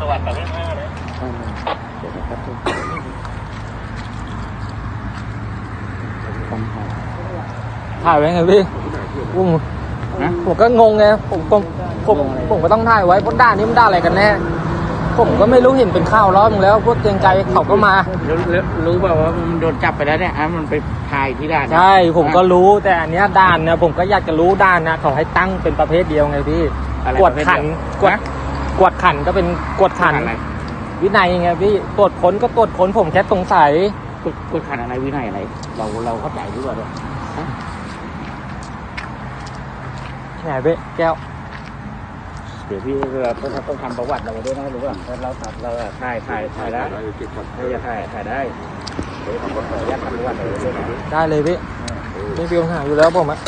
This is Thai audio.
ประวัติแบบห้านะเดี๋ยวครับถ่ายไว้ไงพี่ผมผมก็งงไงผมผมผมผมก็ต้องถ่ายไว้เพราะด้านนี้มันด้านอะไรกันแน่ผมก็ไม่รู้เห็นเป็นข้าวร้อนแล้วพวกเตียงไกลเขาก็มา รู้รู้ว่ามันโดนจับไปแล้วเนี่ยอะมันไปถ่ายที่ด่านใช่ผมก็รู้แต่อันนี้ด่านเนี่ยผมก็อยากจะรู้ด่านนะเขาให้ตั้งเป็นประเภทเดียวไงพี่กวดขันกวด กวดขันก็เป็นกวดขัน อะไรวินัยไงพี่ตรวจค้นก็ตรวจค้นผมแค่สงสัย กดกดขันอะไรวินัยอะไร เราเราเข้าใจหรือเปล่าเนี่ยฮะไหนพี่แก้ว เดี๋ยวพี่เราต้องต้องทำประวัติเราด้วยนะรู้ป่ะถ้าเราตัดเราอะถ่ายถ่ายถ่ายได้ถ้าจะถ่ายถ่ายได้เดี๋ยวผมขออนุญาตทำประวัติเราด้วยนะได้เลยพี่ไม่มีปัญหาอยู่แล้วผมอะ